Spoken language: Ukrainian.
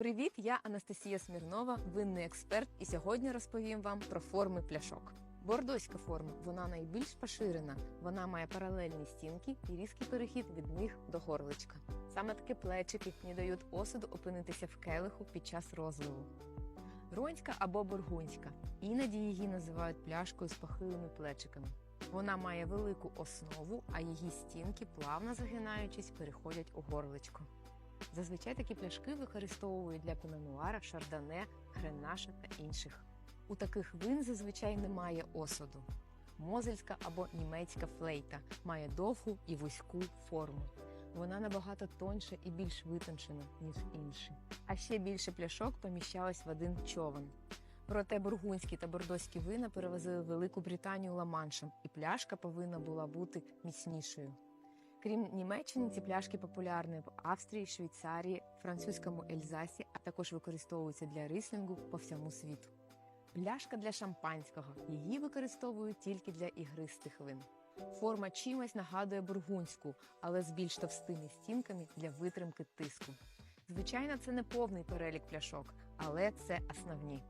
Привіт, я Анастасія Смірнова, винний експерт, і сьогодні розповім вам про форми пляшок. Бордоська форма вона найбільш поширена. Вона має паралельні стінки і різкий перехід від них до горличка. Саме такі плечики не дають осаду опинитися в келиху під час розливу. Ронська або бургунська. Іноді її називають пляшкою з похилими плечиками. Вона має велику основу, а її стінки, плавно загинаючись, переходять у горличко. Зазвичай такі пляшки використовують для пінонуара, шардоне, гренаша та інших. У таких вин зазвичай немає осаду. Мозельська або німецька флейта має довгу і вузьку форму. Вона набагато тоньша і більш витончена, ніж інші. А ще більше пляшок поміщалось в один човен. Проте бургунські та бордоські вина перевозили Велику Британію Ла-Маншем, і пляшка повинна була бути міцнішою. Крім Німеччини, ці пляшки популярні в Австрії, Швейцарії, французькому Ельзасі, а також використовуються для рислінгу по всьому світу. Пляшка для шампанського. Її використовують тільки для ігристих вин. Форма чимось нагадує бургунську, але з більш товстими стінками для витримки тиску. Звичайно, це не повний перелік пляшок, але це основні.